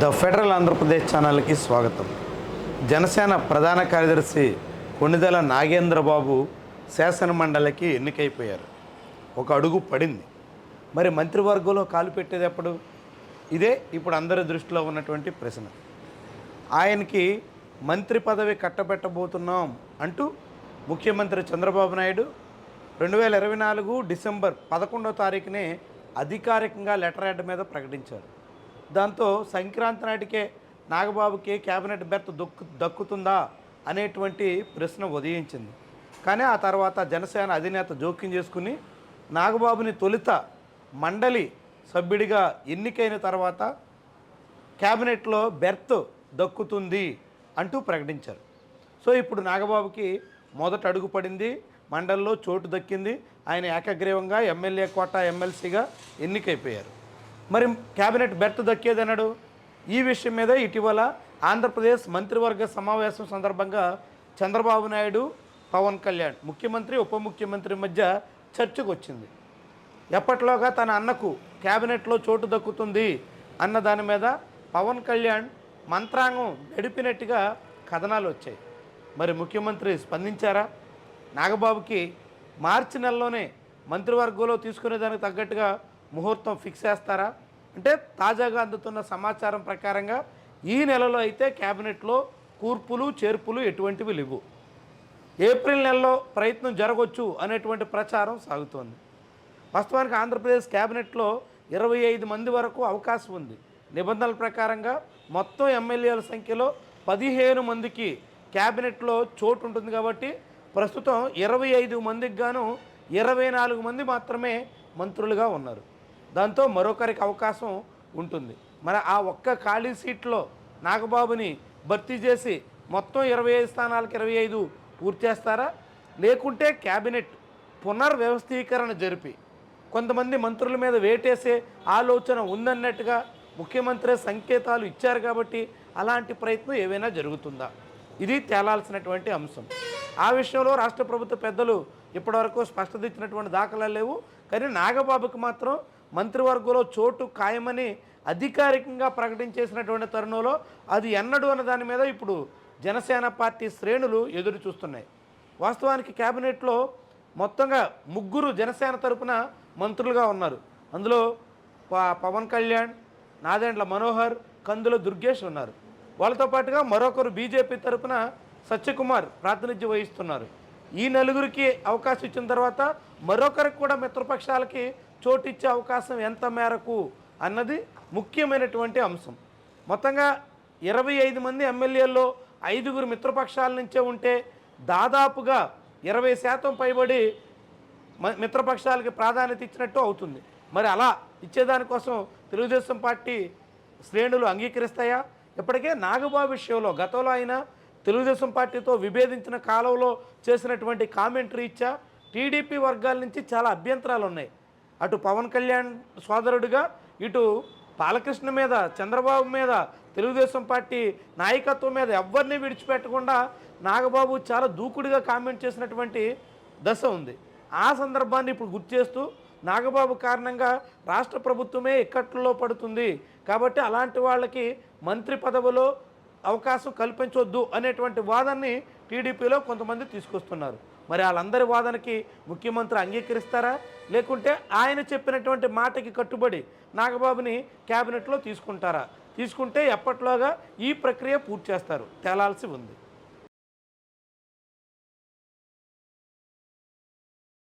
The federal Andhra Pradesh ఛానల్కి స్వాగతం. జనసేన ప్రధాన కార్యదర్శి కొణిదెల నాగేంద్రబాబు శాసన మండలికి ఎన్నికైపోయారు. ఒక అడుగు పడింది. మరి మంత్రివర్గంలో కాలు పెట్టేది ఎప్పుడు? ఇదే ఇప్పుడు అందరి దృష్టిలో ఉన్నటువంటి ప్రశ్న. ఆయనకి మంత్రి పదవి కట్టబెట్టబోతున్నాం అంటూ ముఖ్యమంత్రి చంద్రబాబు నాయుడు రెండు వేల ఇరవై నాలుగు డిసెంబర్ పదకొండో తారీఖునే అధికారికంగా లెటర్ హెడ్ మీద ప్రకటించారు. దాంతో సంక్రాంతి నాటికే నాగబాబుకి కేబినెట్ బెర్త్ దొక్కు దక్కుతుందా అనేటువంటి ప్రశ్న ఉదయించింది. కానీ ఆ తర్వాత జనసేన అధినేత జోక్యం చేసుకుని నాగబాబుని తొలుత మండలి సభ్యుడిగా ఎన్నికైన తర్వాత క్యాబినెట్లో బెర్త్ దక్కుతుంది అంటూ ప్రకటించారు. సో ఇప్పుడు నాగబాబుకి మొదట అడుగు పడింది మండలిలో చోటు దక్కింది ఆయన ఏకగ్రీవంగా ఎమ్మెల్యే కోట ఎమ్మెల్సీగా ఎన్నికైపోయారు. మరి క్యాబినెట్ బెర్త్ దక్కేదన్నాడు ఈ విషయం మీద ఇటీవల ఆంధ్రప్రదేశ్ మంత్రివర్గ సమావేశం సందర్భంగా చంద్రబాబు నాయుడు పవన్ కళ్యాణ్ ముఖ్యమంత్రి ఉప ముఖ్యమంత్రి మధ్య చర్చకు వచ్చింది ఎప్పట్లోగా తన అన్నకు క్యాబినెట్లో చోటు దక్కుతుంది అన్న దాని మీద పవన్ కళ్యాణ్ మంత్రాంగం గడిపినట్టుగా కథనాలు వచ్చాయి. మరి ముఖ్యమంత్రి స్పందించారా? నాగబాబుకి మార్చి నెలలోనే మంత్రివర్గంలో తీసుకునే దానికి తగ్గట్టుగా ముహూర్తం ఫిక్స్ చేస్తారా? అంటే తాజాగా అందుతున్న సమాచారం ప్రకారంగా ఈ నెలలో అయితే క్యాబినెట్లో కూర్పులు చేర్పులు ఎటువంటివి లేవు. ఏప్రిల్ నెలలో ప్రయత్నం జరగవచ్చు అనేటువంటి ప్రచారం సాగుతోంది. వాస్తవానికి ఆంధ్రప్రదేశ్ క్యాబినెట్లో ఇరవై ఐదు మంది వరకు అవకాశం ఉంది. నిబంధనల ప్రకారంగా మొత్తం ఎమ్మెల్యేల సంఖ్యలో పదిహేను మందికి క్యాబినెట్లో చోటు ఉంటుంది కాబట్టి ప్రస్తుతం ఇరవై ఐదు మందికి గాను ఇరవై నాలుగు మంది మాత్రమే మంత్రులుగా ఉన్నారు. దాంతో మరొకరికి అవకాశం ఉంటుంది. మరి ఆ ఒక్క ఖాళీ సీట్లో నాగబాబుని భర్తీ చేసి మొత్తం ఇరవై ఐదు స్థానాలకు ఇరవై ఐదు పూర్తి చేస్తారా? లేకుంటే క్యాబినెట్ పునర్వ్యవస్థీకరణ జరిపి కొంతమంది మంత్రుల మీద వేటేసే ఆలోచన ఉందన్నట్టుగా ముఖ్యమంత్రి సంకేతాలు ఇచ్చారు కాబట్టి అలాంటి ప్రయత్నం ఏవైనా జరుగుతుందా? ఇది తేలాల్సినటువంటి అంశం. ఆ విషయంలో రాష్ట్ర ప్రభుత్వ పెద్దలు ఇప్పటివరకు స్పష్టత ఇచ్చినటువంటి దాఖలాలు లేవు. కానీ నాగబాబుకి మాత్రం మంత్రివర్గంలో చోటు ఖాయమని అధికారికంగా ప్రకటించేసినటువంటి తరుణంలో అది ఎన్నడు అన్న దాని మీద ఇప్పుడు జనసేన పార్టీ శ్రేణులు ఎదురు చూస్తున్నాయి. వాస్తవానికి కేబినెట్లో మొత్తంగా ముగ్గురు జనసేన తరపున మంత్రులుగా ఉన్నారు. అందులో పవన్ కళ్యాణ్ నాదెండ్ల మనోహర్ కందుల దుర్గేష్ ఉన్నారు. వాళ్ళతో పాటుగా మరొకరు బీజేపీ తరపున సత్యకుమార్ ప్రాతినిధ్యం వహిస్తున్నారు. ఈ నలుగురికి అవకాశం ఇచ్చిన తర్వాత మరొకరికి కూడా మిత్రపక్షాలకి చోటిచ్చే అవకాశం ఎంత మేరకు అన్నది ముఖ్యమైనటువంటి అంశం. మొత్తంగా ఇరవై ఐదు మంది ఎమ్మెల్యేల్లో ఐదుగురు మిత్రపక్షాల నుంచే ఉంటే దాదాపుగా ఇరవై శాతం పైబడి మ- మిత్రపక్షాలకి ప్రాధాన్యత ఇచ్చినట్టు అవుతుంది. మరి అలా ఇచ్చేదానికోసం తెలుగుదేశం పార్టీ శ్రేణులు అంగీకరిస్తాయా? ఇప్పటికే నాగబాబు విషయంలో గతంలో ఆయన తెలుగుదేశం పార్టీతో విభేదించిన కాలంలో చేసినటువంటి కామెంటరీ ఇచ్చా? టీడీపీ వర్గాల నుంచి చాలా అభ్యంతరాలు ఉన్నాయి అటు పవన్ కళ్యాణ్ సోదరుడిగా ఇటు బాలకృష్ణ మీద చంద్రబాబు మీద తెలుగుదేశం పార్టీ నాయకత్వం మీద ఎవరిని విడిచిపెట్టకుండా నాగబాబు చాలా దూకుడుగా కామెంట్ చేసినటువంటి దశ ఉంది. ఆ సందర్భాన్ని ఇప్పుడు గుర్తు చేస్తూ నాగబాబు కారణంగా రాష్ట్ర ప్రభుత్వమే ఇక్కట్లో పడుతుంది. కాబట్టి అలాంటి వాళ్ళకి మంత్రి పదవిలో అవకాశం కల్పించవద్దు అనేటువంటి వాదనని టీడీపీలో కొంతమంది తీసుకొస్తున్నారు. మరి వాళ్ళందరి వాదనకి ముఖ్యమంత్రి అంగీకరిస్తారా? లేకుంటే ఆయన చెప్పినటువంటి మాటకి కట్టుబడి నాగబాబుని క్యాబినెట్లో తీసుకుంటారా? తీసుకుంటే ఎప్పట్లోగా ఈ ప్రక్రియ పూర్తి చేస్తారు. తేలాల్సి ఉంది.